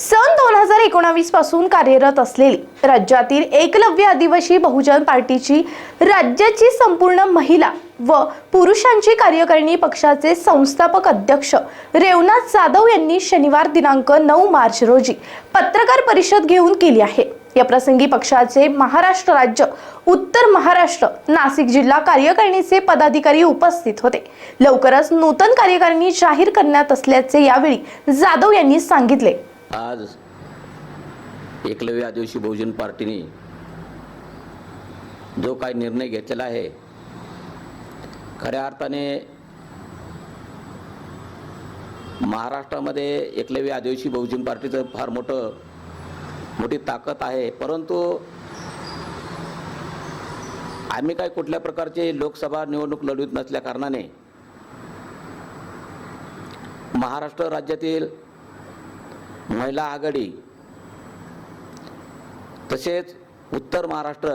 सन दोन हजार एकोणावीसपासून कार्यरत असलेली राज्यातील एकलव्य आदिवासी बहुजन पार्टीची राज्याची संपूर्ण महिला व पुरुषांची कार्यकारिणी पक्षाचे संस्थापक अध्यक्ष रेवनाथ जाधव यांनी शनिवार दिनांक नऊ मार्च रोजी पत्रकार परिषद घेऊन केली आहे. या प्रसंगी पक्षाचे महाराष्ट्र राज्य उत्तर महाराष्ट्र नाशिक जिल्हा कार्यकारिणीचे पदाधिकारी उपस्थित होते. लवकरच नूतन कार्यकारिणी जाहीर करण्यात असल्याचे यावेळी जाधव यांनी सांगितले. आज एकलव्य आदिवासी बहुजन पार्टीने जो काही निर्णय घेतलेला आहे खऱ्या अर्थाने महाराष्ट्रामध्ये एकलव्य आदिवासी बहुजन पार्टीचं फार मोठं मोठी ताकद आहे. परंतु आम्ही काय कुठल्या प्रकारचे लोकसभा निवडणूक लढवित नसल्या कारणाने महाराष्ट्र राज्यातील महिला आघाडी तसेच उत्तर महाराष्ट्र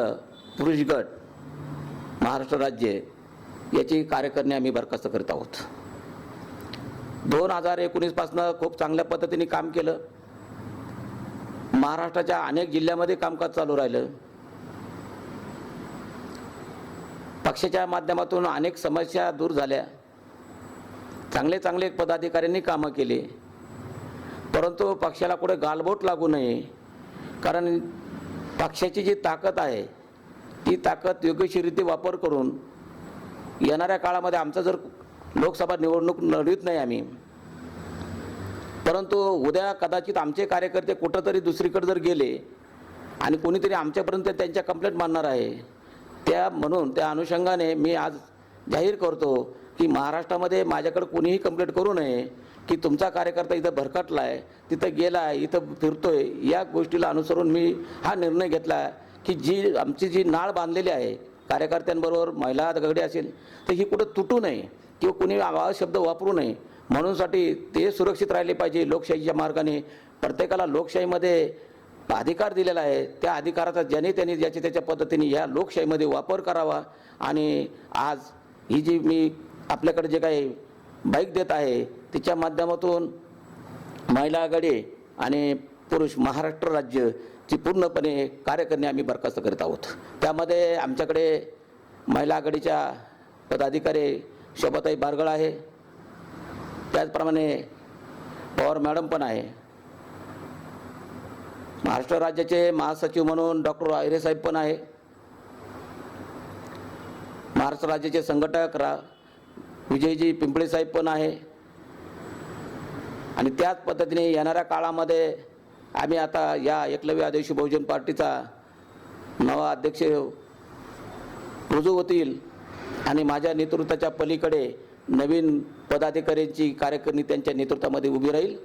पुरुष गट महाराष्ट्र राज्य याची कार्यकारिणी आम्ही बरखास्त करीत आहोत. दोन हजार एकोणीसपासनं खूप चांगल्या पद्धतीने काम केलं. महाराष्ट्राच्या अनेक जिल्ह्यामध्ये कामकाज चालू राहिलं. पक्षाच्या माध्यमातून अनेक समस्या दूर झाल्या. चांगले चांगले पदाधिकाऱ्यांनी कामं केली. परंतु पक्षाला कुठे गालबोट लागू नये. कारण पक्षाची जी ताकद आहे ती ताकद योग्यशीरित्या वापर करून येणाऱ्या काळामध्ये आमचा जर लोकसभा निवडणूक लढवीत नाही आम्ही परंतु उद्या कदाचित आमचे कार्यकर्ते कुठंतरी दुसरीकडे जर गेले आणि कोणीतरी आमच्यापर्यंत त्यांच्या कंप्लेंट मानणार आहे त्या म्हणून त्या अनुषंगाने मी आज जाहीर करतो की महाराष्ट्रामध्ये माझ्याकडे कोणीही कंप्लेंट करू नये की तुमचा कार्यकर्ता इथं भरकटला आहे तिथं गेला आहे इथं फिरतोय या गोष्टीला अनुसरून मी हा निर्णय घेतला की जी आमची जी नाळ बांधलेली आहे कार्यकर्त्यांबरोबर महिला दगडे असेल तर ही कुठं तुटू नये किंवा कुणी शब्द वापरू नये. म्हणूनसाठी ते सुरक्षित राहिले पाहिजे लोकशाहीच्या मार्गाने. प्रत्येकाला लोकशाहीमध्ये अधिकार दिलेला आहे त्या अधिकाराचा ज्याने त्यांनी ज्याच्या त्याच्या पद्धतीने या लोकशाहीमध्ये वापर करावा. आणि आज ही जी मी आपल्याकडे जे काही बाईक देत आहे तिच्या माध्यमातून महिला आघाडी आणि पुरुष महाराष्ट्र राज्यची पूर्णपणे कार्य करणे आम्ही बरखास्त करीत आहोत. त्यामध्ये आमच्याकडे महिला आघाडीच्या पदाधिकारी शोभाताई बारगळ आहे. त्याचप्रमाणे पवार मॅडम पण आहे. महाराष्ट्र राज्याचे महासचिव म्हणून डॉक्टर आयरे साहेब पण आहे. महाराष्ट्र राज्याचे संघटक रा विजयजी पिंपळे साहेब पण आहे. आणि त्याच पद्धतीने येणाऱ्या काळामध्ये आम्ही आता या एकलव्य आदिवासी बहुजन पार्टीचा नवा अध्यक्ष रुजू होतील आणि माझ्या नेतृत्वाच्या पलीकडे नवीन पदाधिकाऱ्यांची कार्यकारिणी त्यांच्या नेतृत्वामध्ये उभी राहील.